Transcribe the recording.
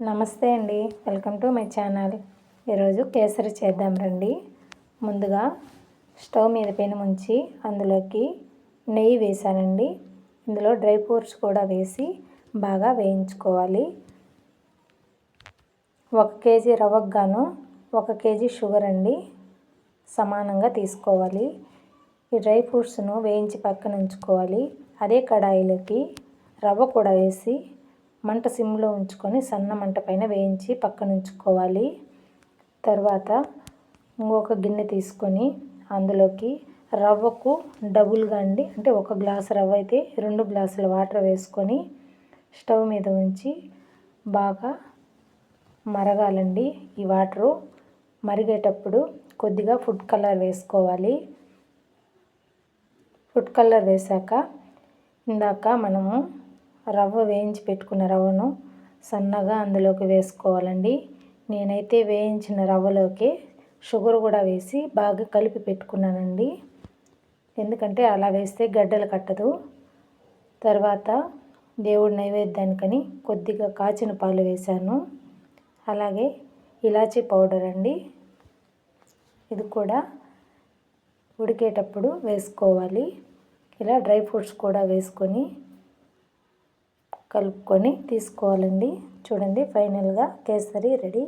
నమస్తే అండి. Welcome to my channel. ఈరోజు కేసరి చేద్దాం రండి. ముందుగా స్టవ్ మీద పెను ఉంచి అందులోకి నెయ్యి వేసానండి. ఇందులో డ్రై ఫ్రూట్స్ కూడా వేసి బాగా వేయించుకోవాలి. ఒక కేజీ రవ్వకు గాను ఒక కేజీ షుగర్ అండి. సమానంగా తీసుకోవాలి. ఈ డ్రై ఫ్రూట్స్ను వేయించి పక్కన ఉంచుకోవాలి. అదే కడాయిలోకి రవ్వ కూడా వేసి మంట సిమ్లో ఉంచుకొని సన్న మంట పైన వేయించి పక్కన ఉంచుకోవాలి. తర్వాత ఇంకొక గిన్నె తీసుకొని అందులోకి రవ్వకు డబుల్గా అండి అంటే ఒక గ్లాసు రవ్వ అయితే రెండు గ్లాసుల వాటర్ వేసుకొని స్టవ్ మీద ఉంచి బాగా మరగాలండి ఈ వాటరు. మరిగేటప్పుడు కొద్దిగా ఫుడ్ కలర్ వేసుకోవాలి. ఫుడ్ కలర్ వేసాక ఇందాక మనము రవ్వ వేయించి పెట్టుకున్న రవ్వను సన్నగా అందులోకి వేసుకోవాలండి. నేనైతే వేయించిన రవ్వలోకి షుగర్ కూడా వేసి బాగా కలిపి పెట్టుకున్నానండి. ఎందుకంటే అలా వేస్తే గడ్డలు కట్టదు. తర్వాత దేవుడి నైవేద్యానికని కొద్దిగా కాచిన పాలు వేశాను. అలాగే ఇలాచీ పౌడర్ అండి. ఇది కూడా ఉడికేటప్పుడు వేసుకోవాలి. ఇలా డ్రై ఫ్రూట్స్ కూడా వేసుకొని కలుపుకొని తీసుకోవాలండి. చూడండి ఫైనల్గా కేసరి రెడీ.